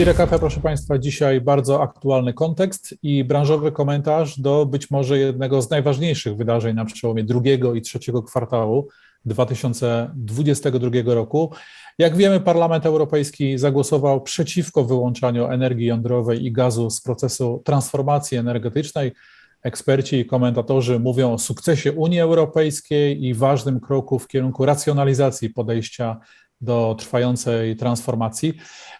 Stira Cafe, proszę Państwa, dzisiaj bardzo aktualny kontekst i branżowy komentarz do być może jednego z najważniejszych wydarzeń na przełomie drugiego i trzeciego kwartału 2022 roku. Jak wiemy, Parlament Europejski zagłosował przeciwko wyłączaniu energii jądrowej i gazu z procesu transformacji energetycznej. Eksperci i komentatorzy mówią o sukcesie Unii Europejskiej i ważnym kroku w kierunku racjonalizacji podejścia do trwającej transformacji.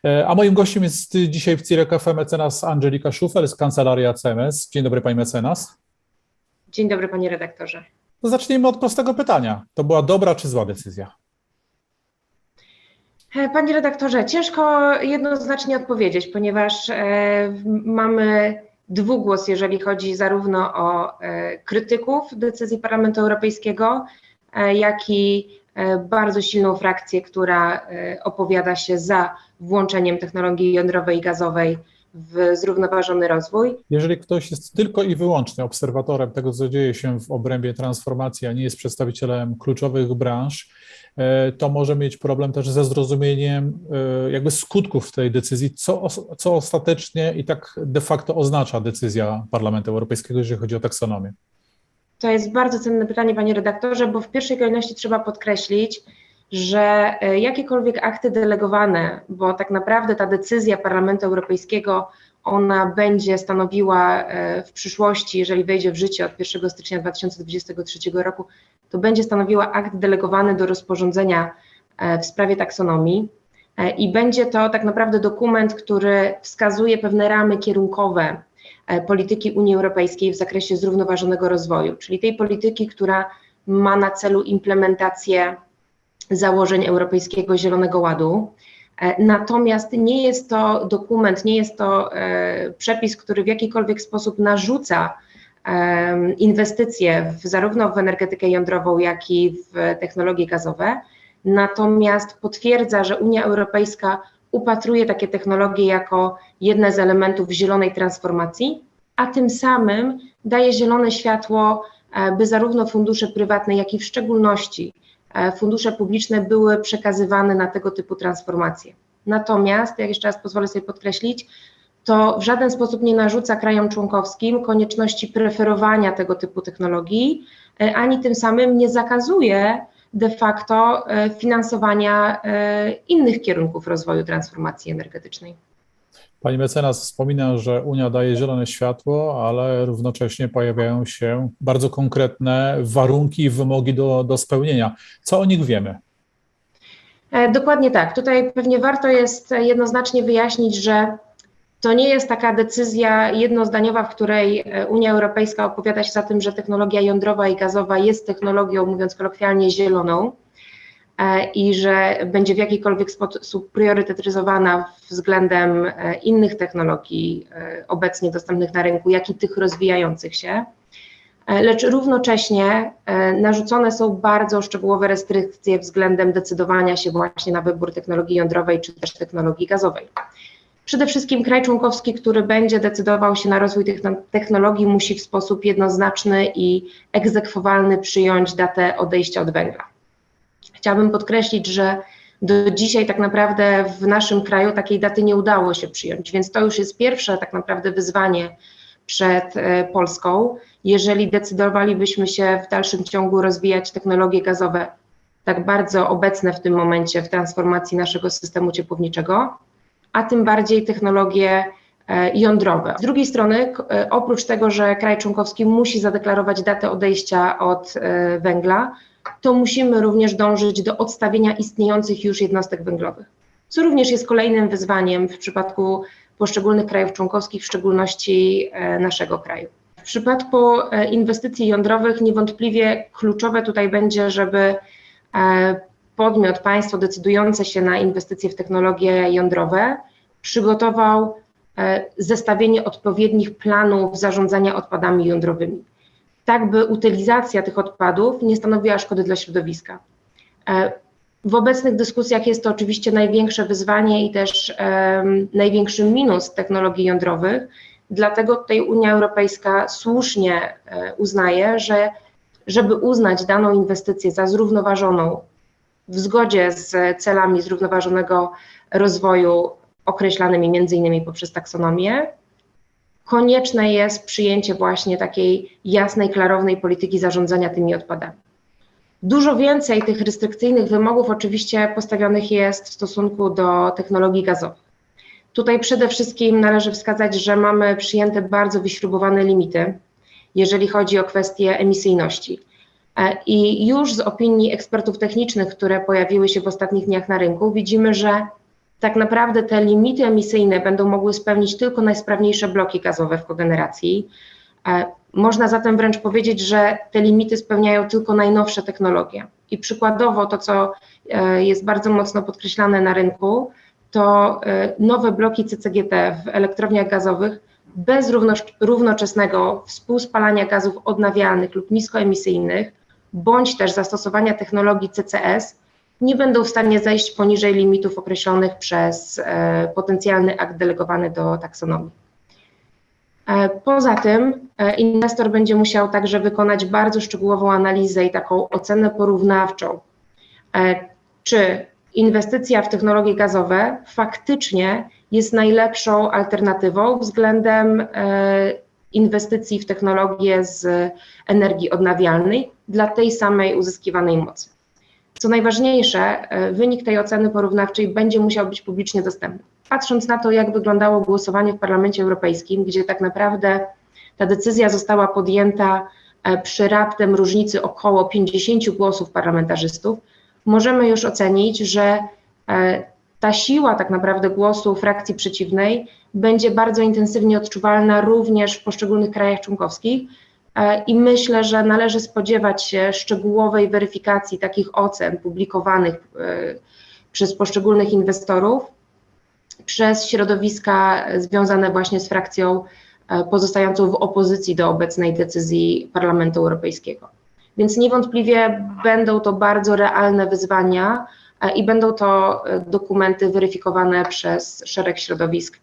E, A moim gościem jest dzisiaj w Cire Cafe mecenas Angelika Szufel z Kancelarii CMS. Dzień dobry, pani mecenas. Dzień dobry, panie redaktorze. To zacznijmy od prostego pytania. To była dobra czy zła decyzja? E, Panie redaktorze, ciężko jednoznacznie odpowiedzieć, ponieważ e, mamy dwugłos, jeżeli chodzi zarówno o e, krytyków decyzji Parlamentu Europejskiego, e, jak i bardzo silną frakcję, która e, opowiada się za włączeniem technologii jądrowej i gazowej w zrównoważony rozwój. Jeżeli ktoś jest tylko i wyłącznie obserwatorem tego, co dzieje się w obrębie transformacji, a nie jest przedstawicielem kluczowych branż, e, to może mieć problem też ze zrozumieniem e, jakby skutków tej decyzji, co, co ostatecznie i tak de facto oznacza decyzja Parlamentu Europejskiego, jeżeli chodzi o taksonomię. To jest bardzo cenne pytanie, panie redaktorze, bo w pierwszej kolejności trzeba podkreślić, że e, jakiekolwiek akty delegowane, bo tak naprawdę ta decyzja Parlamentu Europejskiego, ona będzie stanowiła e, w przyszłości, jeżeli wejdzie w życie od 1 stycznia 2023 roku, to będzie stanowiła akt delegowany do rozporządzenia e, w sprawie taksonomii. I będzie to tak naprawdę dokument, który wskazuje pewne ramy kierunkowe polityki Unii Europejskiej w zakresie zrównoważonego rozwoju, czyli tej polityki, która ma na celu implementację założeń Europejskiego Zielonego Ładu. E, Natomiast nie jest to dokument, nie jest to e, przepis, który w jakikolwiek sposób narzuca inwestycje w, zarówno w energetykę jądrową, jak i w technologie gazowe. Natomiast potwierdza, że Unia Europejska upatruje takie technologie jako jedne z elementów zielonej transformacji, a tym samym daje zielone światło, e, by zarówno fundusze prywatne, jak i w szczególności e, fundusze publiczne były przekazywane na tego typu transformacje. Natomiast, jak jeszcze raz pozwolę sobie podkreślić, to w żaden sposób nie narzuca krajom członkowskim konieczności preferowania tego typu technologii, e, ani tym samym nie zakazuje de facto e, finansowania e, innych kierunków rozwoju transformacji energetycznej. Pani mecenas wspomina, że Unia daje zielone światło, ale równocześnie pojawiają się bardzo konkretne warunki i wymogi do, do spełnienia. Co o nich wiemy? E, Dokładnie tak. Tutaj pewnie warto jest jednoznacznie wyjaśnić, że to nie jest taka decyzja jednozdaniowa, w której e, Unia Europejska opowiada się za tym, że technologia jądrowa i gazowa jest technologią, mówiąc kolokwialnie, zieloną e, i że będzie w jakikolwiek sposób priorytetyzowana względem e, innych technologii obecnie dostępnych na rynku, jak i tych rozwijających się. Lecz równocześnie narzucone są bardzo szczegółowe restrykcje względem decydowania się właśnie na wybór technologii jądrowej czy też technologii gazowej. Przede wszystkim kraj członkowski, który będzie decydował się na rozwój tych technologii, musi w sposób jednoznaczny i egzekwowalny przyjąć datę odejścia od węgla. Chciałabym podkreślić, że do dzisiaj tak naprawdę w naszym kraju takiej daty nie udało się przyjąć, więc to już jest pierwsze tak naprawdę wyzwanie przed e, Polską, jeżeli decydowalibyśmy się w dalszym ciągu rozwijać technologie gazowe, tak bardzo obecne w tym momencie w transformacji naszego systemu ciepłowniczego, a tym bardziej technologie e, jądrowe. Z drugiej strony, e, oprócz tego, że kraj członkowski musi zadeklarować datę odejścia od e, węgla, to musimy również dążyć do odstawienia istniejących już jednostek węglowych, co również jest kolejnym wyzwaniem w przypadku poszczególnych krajów członkowskich, w szczególności naszego kraju. W przypadku inwestycji jądrowych niewątpliwie kluczowe tutaj będzie, żeby podmiot, państwo decydujące się na inwestycje w technologie jądrowe przygotował e, zestawienie odpowiednich planów zarządzania odpadami jądrowymi, tak by utylizacja tych odpadów nie stanowiła szkody dla środowiska. E, W obecnych dyskusjach jest to oczywiście największe wyzwanie i też em, największy minus technologii jądrowych, dlatego tutaj Unia Europejska słusznie e, uznaje, że żeby uznać daną inwestycję za zrównoważoną w zgodzie z celami zrównoważonego rozwoju określanymi między innymi poprzez taksonomię, konieczne jest przyjęcie właśnie takiej jasnej, klarownej polityki zarządzania tymi odpadami. Dużo więcej tych restrykcyjnych wymogów oczywiście postawionych jest w stosunku do technologii gazowych. Tutaj przede wszystkim należy wskazać, że mamy przyjęte bardzo wyśrubowane limity, jeżeli chodzi o kwestie emisyjności. E, I już z opinii ekspertów technicznych, które pojawiły się w ostatnich dniach na rynku, widzimy, że tak naprawdę te limity emisyjne będą mogły spełnić tylko najsprawniejsze bloki gazowe w kogeneracji. E, można zatem wręcz powiedzieć, że te limity spełniają tylko najnowsze technologie. I przykładowo to, co e, jest bardzo mocno podkreślane na rynku, to nowe bloki CCGT w elektrowniach gazowych bez równoczesnego współspalania gazów odnawialnych lub niskoemisyjnych, bądź też zastosowania technologii CCS, nie będą w stanie zejść poniżej limitów określonych przez e, potencjalny akt delegowany do taksonomii. E, poza tym e, inwestor będzie musiał także wykonać bardzo szczegółową analizę i taką ocenę porównawczą, czy inwestycja w technologie gazowe faktycznie jest najlepszą alternatywą względem inwestycji w technologię z energii odnawialnej dla tej samej uzyskiwanej mocy. Co najważniejsze, e, wynik tej oceny porównawczej będzie musiał być publicznie dostępny. Patrząc na to, jak wyglądało głosowanie w Parlamencie Europejskim, gdzie tak naprawdę ta decyzja została podjęta e, przy raptem różnicy około 50 głosów parlamentarzystów, możemy już ocenić, że e, ta siła tak naprawdę głosu frakcji przeciwnej będzie bardzo intensywnie odczuwalna również w poszczególnych krajach członkowskich, E, I myślę, że należy spodziewać się szczegółowej weryfikacji takich ocen publikowanych e, przez poszczególnych inwestorów, przez środowiska związane właśnie z frakcją e, pozostającą w opozycji do obecnej decyzji Parlamentu Europejskiego. Więc niewątpliwie będą to bardzo realne wyzwania i będą to dokumenty weryfikowane przez szereg środowisk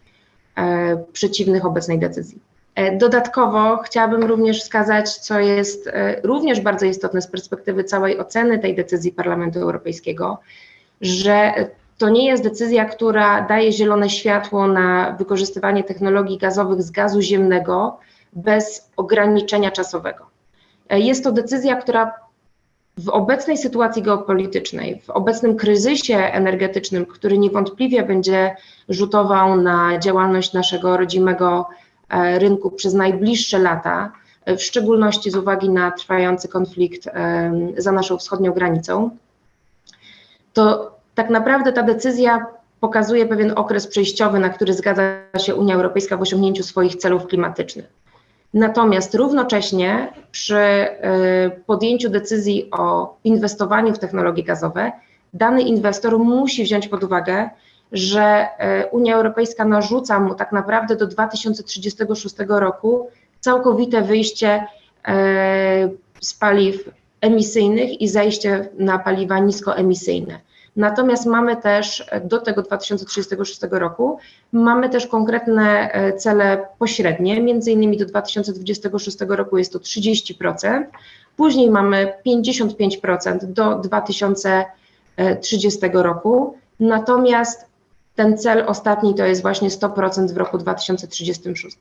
przeciwnych obecnej decyzji. E, dodatkowo chciałabym również wskazać, co jest e, również bardzo istotne z perspektywy całej oceny tej decyzji Parlamentu Europejskiego, że to nie jest decyzja, która daje zielone światło na wykorzystywanie technologii gazowych z gazu ziemnego bez ograniczenia czasowego. E, jest to decyzja, która w obecnej sytuacji geopolitycznej, w obecnym kryzysie energetycznym, który niewątpliwie będzie rzutował na działalność naszego rodzimego E, rynku przez najbliższe lata, e, w szczególności z uwagi na trwający konflikt e, za naszą wschodnią granicą, to tak naprawdę ta decyzja pokazuje pewien okres przejściowy, na który zgadza się Unia Europejska w osiągnięciu swoich celów klimatycznych. Natomiast równocześnie przy podjęciu decyzji o inwestowaniu w technologie gazowe, dany inwestor musi wziąć pod uwagę, że e, Unia Europejska narzuca mu tak naprawdę do 2036 roku całkowite wyjście e, z paliw emisyjnych i zejście na paliwa niskoemisyjne. Natomiast mamy też do tego 2036 roku mamy też konkretne e, cele pośrednie, między innymi do 2026 roku jest to 30%, później mamy 55% do 2030 roku. Natomiast ten cel ostatni to jest właśnie 100% w roku 2036.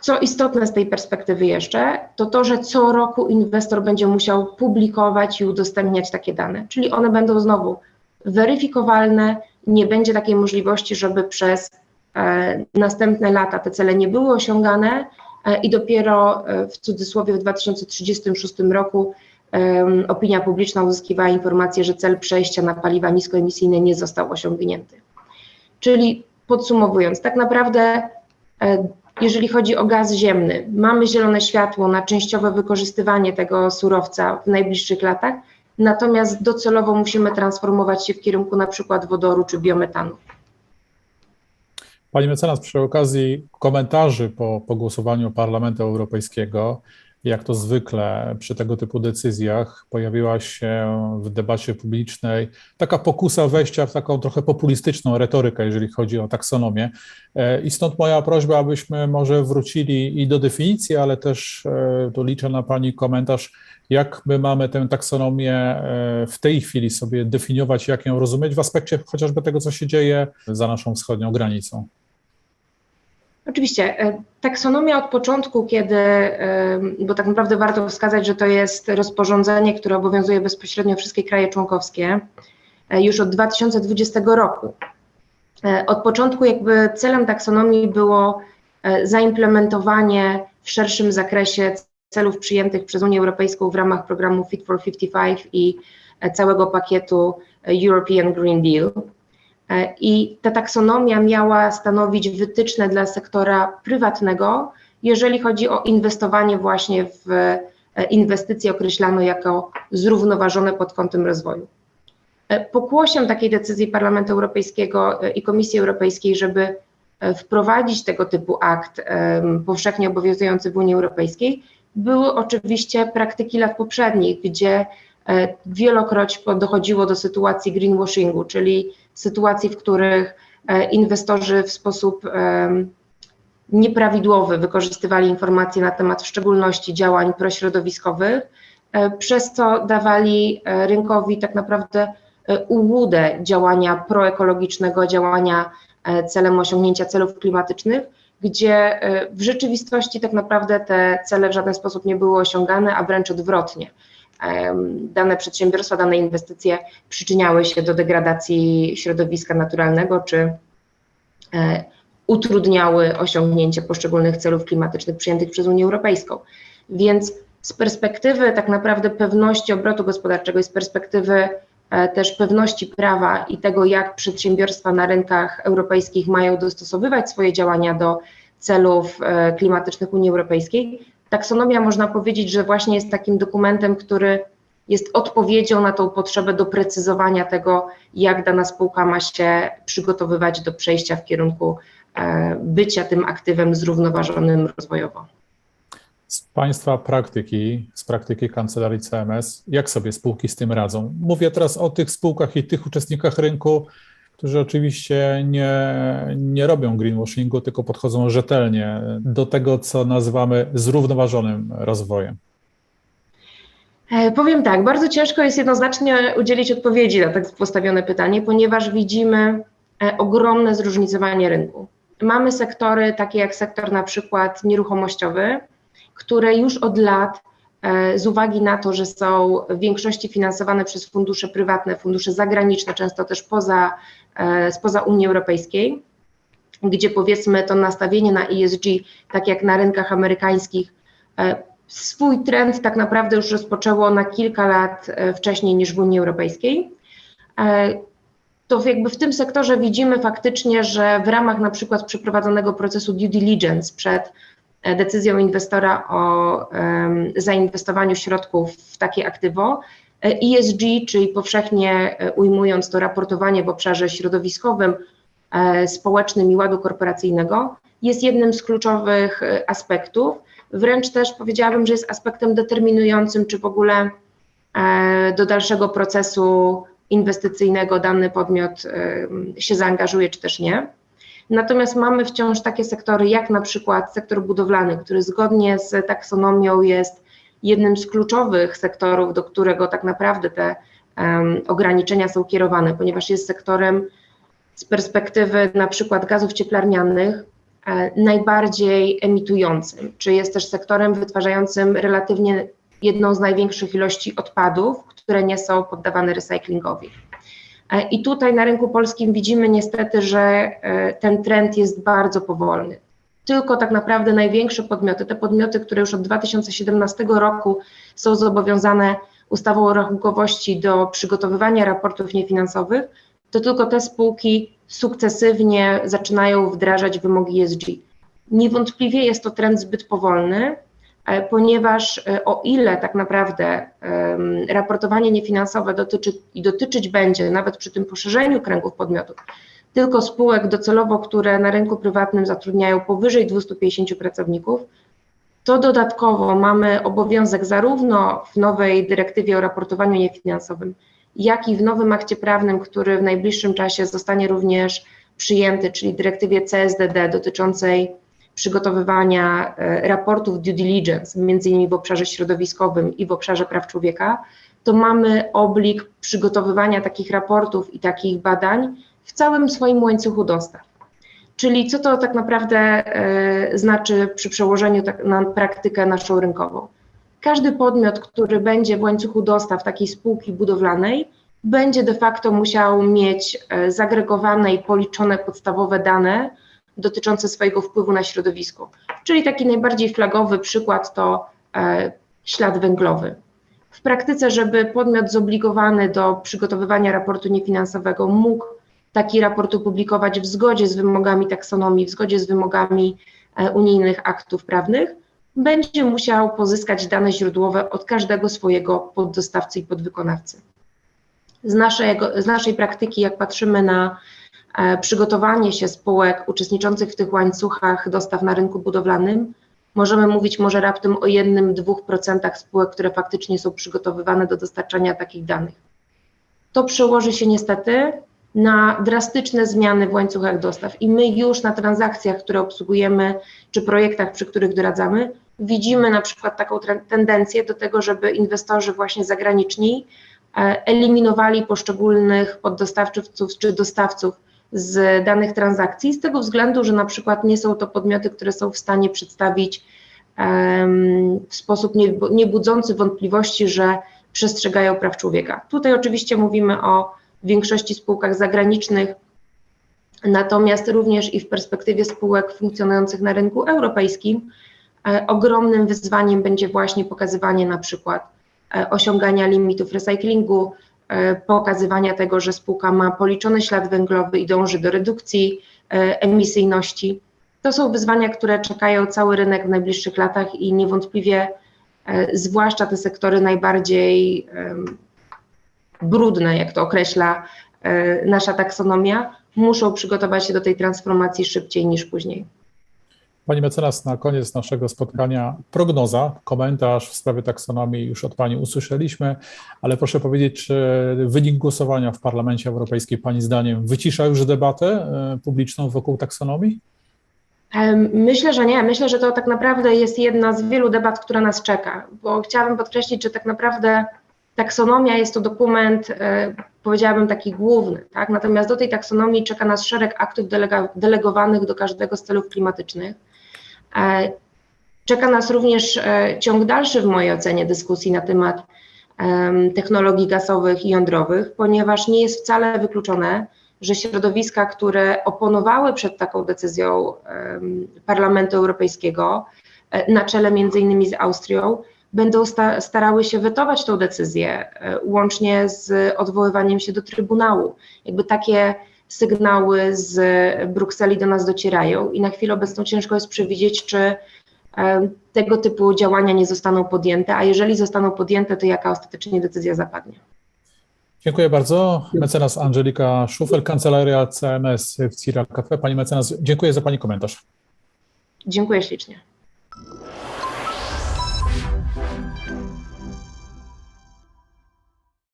Co istotne z tej perspektywy jeszcze, to to, że co roku inwestor będzie musiał publikować i udostępniać takie dane, czyli one będą znowu weryfikowalne, nie będzie takiej możliwości, żeby przez e, następne lata te cele nie były osiągane e, i dopiero e, w cudzysłowie w 2036 roku opinia publiczna uzyskiwała informację, że cel przejścia na paliwa niskoemisyjne nie został osiągnięty. Czyli podsumowując, tak naprawdę e, jeżeli chodzi o gaz ziemny, mamy zielone światło na częściowe wykorzystywanie tego surowca w najbliższych latach, natomiast docelowo musimy transformować się w kierunku na przykład wodoru czy biometanu. Pani mecenas, przy okazji komentarzy po, po głosowaniu Parlamentu Europejskiego, jak to zwykle przy tego typu decyzjach, pojawiła się w debacie publicznej taka pokusa wejścia w taką trochę populistyczną retorykę, jeżeli chodzi o taksonomię. E, I stąd moja prośba, abyśmy może wrócili i do definicji, ale też e, tu liczę na Pani komentarz, jak my mamy tę taksonomię e, w tej chwili sobie definiować, jak ją rozumieć w aspekcie chociażby tego, co się dzieje za naszą wschodnią granicą. Oczywiście. e, Taksonomia od początku, kiedy, e, bo tak naprawdę warto wskazać, że to jest rozporządzenie, które obowiązuje bezpośrednio wszystkie kraje członkowskie e, już od 2020 roku. Od początku jakby celem taksonomii było zaimplementowanie w szerszym zakresie celów przyjętych przez Unię Europejską w ramach programu Fit for 55 i całego pakietu European Green Deal. E, I ta taksonomia miała stanowić wytyczne dla sektora prywatnego, jeżeli chodzi o inwestowanie właśnie w e, inwestycje określane jako zrównoważone pod kątem rozwoju. E, Pokłosiem takiej decyzji Parlamentu Europejskiego i Komisji Europejskiej, żeby wprowadzić tego typu akt powszechnie obowiązujący w Unii Europejskiej, były oczywiście praktyki lat poprzednich, gdzie wielokroć dochodziło do sytuacji greenwashingu, czyli sytuacji, w których e, inwestorzy w sposób em, nieprawidłowy wykorzystywali informacje na temat w szczególności działań prośrodowiskowych, e, przez co dawali e, rynkowi tak naprawdę e, ułudę działania proekologicznego, działania e, celem osiągnięcia celów klimatycznych, gdzie e, w rzeczywistości tak naprawdę te cele w żaden sposób nie były osiągane, a wręcz odwrotnie. Dane przedsiębiorstwa, dane inwestycje przyczyniały się do degradacji środowiska naturalnego czy e, utrudniały osiągnięcie poszczególnych celów klimatycznych przyjętych przez Unię Europejską. Więc z perspektywy tak naprawdę pewności obrotu gospodarczego i z perspektywy e, też pewności prawa i tego, jak przedsiębiorstwa na rynkach europejskich mają dostosowywać swoje działania do celów e, klimatycznych Unii Europejskiej, taksonomia można powiedzieć, że właśnie jest takim dokumentem, który jest odpowiedzią na tą potrzebę doprecyzowania tego, jak dana spółka ma się przygotowywać do przejścia w kierunku e, bycia tym aktywem zrównoważonym rozwojowo. Z Państwa praktyki, z praktyki kancelarii CMS, jak sobie spółki z tym radzą? Mówię teraz o tych spółkach i tych uczestnikach rynku, którzy oczywiście nie, nie robią greenwashingu, tylko podchodzą rzetelnie do tego, co nazywamy zrównoważonym rozwojem. E, Powiem tak, bardzo ciężko jest jednoznacznie udzielić odpowiedzi na tak postawione pytanie, ponieważ widzimy e, ogromne zróżnicowanie rynku. Mamy sektory takie jak sektor na przykład nieruchomościowy, które już od lat z uwagi na to, że są w większości finansowane przez fundusze prywatne, fundusze zagraniczne, często też poza, e, spoza Unii Europejskiej, gdzie powiedzmy to nastawienie na ESG, tak jak na rynkach amerykańskich, e, swój trend tak naprawdę już rozpoczęło na kilka lat e, wcześniej niż w Unii Europejskiej. E, To jakby w tym sektorze widzimy faktycznie, że w ramach na przykład przeprowadzonego procesu due diligence przed e, decyzją inwestora o zainwestowaniu środków w takie aktywo, e, ESG, czyli powszechnie e, ujmując to raportowanie w obszarze środowiskowym, e, społecznym i ładu korporacyjnego, jest jednym z kluczowych e, aspektów. Wręcz też powiedziałabym, że jest aspektem determinującym, czy w ogóle e, do dalszego procesu inwestycyjnego dany podmiot e, się zaangażuje, czy też nie. Natomiast mamy wciąż takie sektory, jak na przykład sektor budowlany, który zgodnie z taksonomią jest jednym z kluczowych sektorów, do którego tak naprawdę te em, ograniczenia są kierowane, ponieważ jest sektorem z perspektywy na przykład gazów cieplarnianych e, najbardziej emitującym, czy jest też sektorem wytwarzającym relatywnie jedną z największych ilości odpadów, które nie są poddawane recyklingowi. E, I tutaj na rynku polskim widzimy niestety, że e, ten trend jest bardzo powolny. Tylko tak naprawdę największe podmioty, te podmioty, które już od 2017 roku są zobowiązane ustawą o rachunkowości do przygotowywania raportów niefinansowych, to tylko te spółki sukcesywnie zaczynają wdrażać wymogi ESG. Niewątpliwie jest to trend zbyt powolny, ponieważ e, o ile tak naprawdę raportowanie niefinansowe dotyczy i dotyczyć będzie nawet przy tym poszerzeniu kręgów podmiotów tylko spółek docelowo, które na rynku prywatnym zatrudniają powyżej 250 pracowników, to dodatkowo mamy obowiązek zarówno w nowej dyrektywie o raportowaniu niefinansowym, jak i w nowym akcie prawnym, który w najbliższym czasie zostanie również przyjęty, czyli dyrektywie CSDD dotyczącej przygotowywania e, raportów due diligence, między innymi w obszarze środowiskowym i w obszarze praw człowieka, to mamy oblig przygotowywania takich raportów i takich badań w całym swoim łańcuchu dostaw. Czyli co to tak naprawdę e, znaczy przy przełożeniu tak na praktykę naszą rynkową? Każdy podmiot, który będzie w łańcuchu dostaw takiej spółki budowlanej, będzie de facto musiał mieć e, zagregowane i policzone podstawowe dane dotyczące swojego wpływu na środowisko. Czyli taki najbardziej flagowy przykład to e, ślad węglowy. W praktyce, żeby podmiot zobligowany do przygotowywania raportu niefinansowego mógł taki raport opublikować w zgodzie z wymogami taksonomii, w zgodzie z wymogami e, unijnych aktów prawnych, będzie musiał pozyskać dane źródłowe od każdego swojego poddostawcy i podwykonawcy. Z, naszego, z naszej praktyki, jak patrzymy na przygotowanie się spółek uczestniczących w tych łańcuchach dostaw na rynku budowlanym, możemy mówić może raptem o jednym, dwóch procentach spółek, które faktycznie są przygotowywane do dostarczania takich danych. To przełoży się niestety na drastyczne zmiany w łańcuchach dostaw i my już na transakcjach, które obsługujemy, czy projektach, przy których doradzamy, widzimy na przykład taką tendencję do tego, żeby inwestorzy właśnie zagraniczni e, eliminowali poszczególnych poddostawców czy dostawców z danych transakcji, z tego względu, że na przykład nie są to podmioty, które są w stanie przedstawić w sposób nie, nie budzący wątpliwości, że przestrzegają praw człowieka. Tutaj oczywiście mówimy o większości spółkach zagranicznych, natomiast również i w perspektywie spółek funkcjonujących na rynku europejskim, e, ogromnym wyzwaniem będzie właśnie pokazywanie na przykład e, osiągania limitów recyklingu, pokazywania tego, że spółka ma policzony ślad węglowy i dąży do redukcji emisyjności. To są wyzwania, które czekają cały rynek w najbliższych latach i niewątpliwie, zwłaszcza te sektory najbardziej brudne, jak to określa e, nasza taksonomia, muszą przygotować się do tej transformacji szybciej niż później. Pani mecenas, na koniec naszego spotkania prognoza, komentarz w sprawie taksonomii już od Pani usłyszeliśmy, ale proszę powiedzieć, czy wynik głosowania w Parlamencie Europejskim Pani zdaniem wycisza już debatę e, publiczną wokół taksonomii? Myślę, że nie. Myślę, że to tak naprawdę jest jedna z wielu debat, która nas czeka, bo chciałabym podkreślić, że tak naprawdę Taksonomia jest to dokument, e, powiedziałabym, taki główny, tak? natomiast do tej taksonomii czeka nas szereg aktów delega, delegowanych do każdego z celów klimatycznych. E, czeka nas również e, ciąg dalszy w mojej ocenie dyskusji na temat technologii gazowych i jądrowych, ponieważ nie jest wcale wykluczone, że środowiska, które oponowały przed taką decyzją Parlamentu Europejskiego, na czele między innymi z Austrią, będą sta starały się wetować tą decyzję, e, łącznie z odwoływaniem się do Trybunału. Jakby takie sygnały z Brukseli do nas docierają i na chwilę obecną ciężko jest przewidzieć, czy tego typu działania nie zostaną podjęte, a jeżeli zostaną podjęte, to jaka ostatecznie decyzja zapadnie. Dziękuję bardzo. Mecenas Angelika Szufel, Kancelaria CMS w CIRA Cafe. Pani mecenas, dziękuję za Pani komentarz. Dziękuję ślicznie.